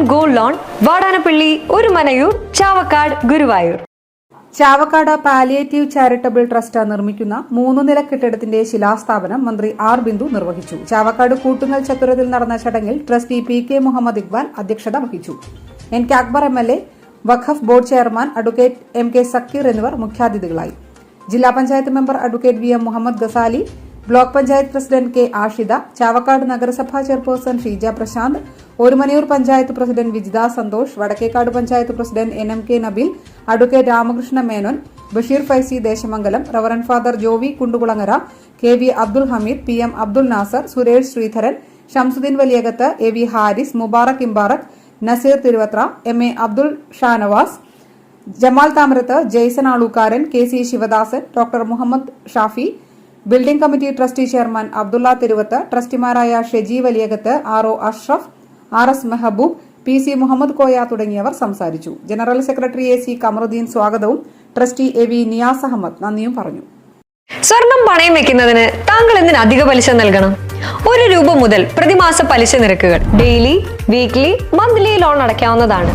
Gold loan Vadanappally Orumanayur Chavakkad Guruvayur. Chavakkad palliative charitable trust നിർമ്മിക്കുന്ന മൂന്ന് നില കെട്ടിടത്തിന്റെ ശിലാസ്ഥാപനം മന്ത്രി ആർ ബിന്ദു നിർവഹിച്ചു. ചാവക്കാട് കൂട്ടുങ്ങൽ ചത്തുരത്തിൽ നടന്ന ചടങ്ങിൽ trustee P K Muhammad Iqbal അധ്യക്ഷത വഹിച്ചു. N K Akbar M L A Waqf board chairman advocate M K Zakir എന്നിവർ മുഖ്യാതിഥികളായി. ജില്ലാ panchayat member advocate V M Muhammad Ghazali block panchayat president K Ashitha Chavakkad നഗരസഭാ chairperson Sheeja Prashanth Orumanayur panchayat president Vijitha Santhosh Vadakkekad panchayat president N M K Nabeel advocate Ramakrishna Menon Basheer Faizy Desamangalam reverend father Jovi Kundukulangara K V Abdul Hameed P M Abdul Nasar Suresh Sreedharan Shamsudheen Valiyakath A V Haris Mubarak Imbarak Naseer Thiruvathra M A Abdul Shanavas Jamal Thamarath Jaison Aalukkaran K C Sivadasan doctor Muhammad Shafi building committee trustee chairman Abdulla Thiruvath ട്രസ്റ്റിമാരായ Sheji Valiyakath R O Ashraf R S Mehboob P C Muhammad Koya തുടങ്ങിയവർ സംസാരിച്ചു. General secretary A C Kamarudheen സ്വാഗതവും trustee A V Niyas Ahammed നന്ദിയും പറഞ്ഞു. സ്വർണം പണയം വെക്കുന്നതിന് താങ്കൾ എന്തിന് അധിക പലിശ നൽകണം? ഒരു രൂപ മുതൽ പ്രതിമാസ പലിശ നിരക്കുകൾ ഡെയിലി വീക്ക്ലി മന്ത്ലി ലോൺ അടയ്ക്കാവുന്നതാണ്.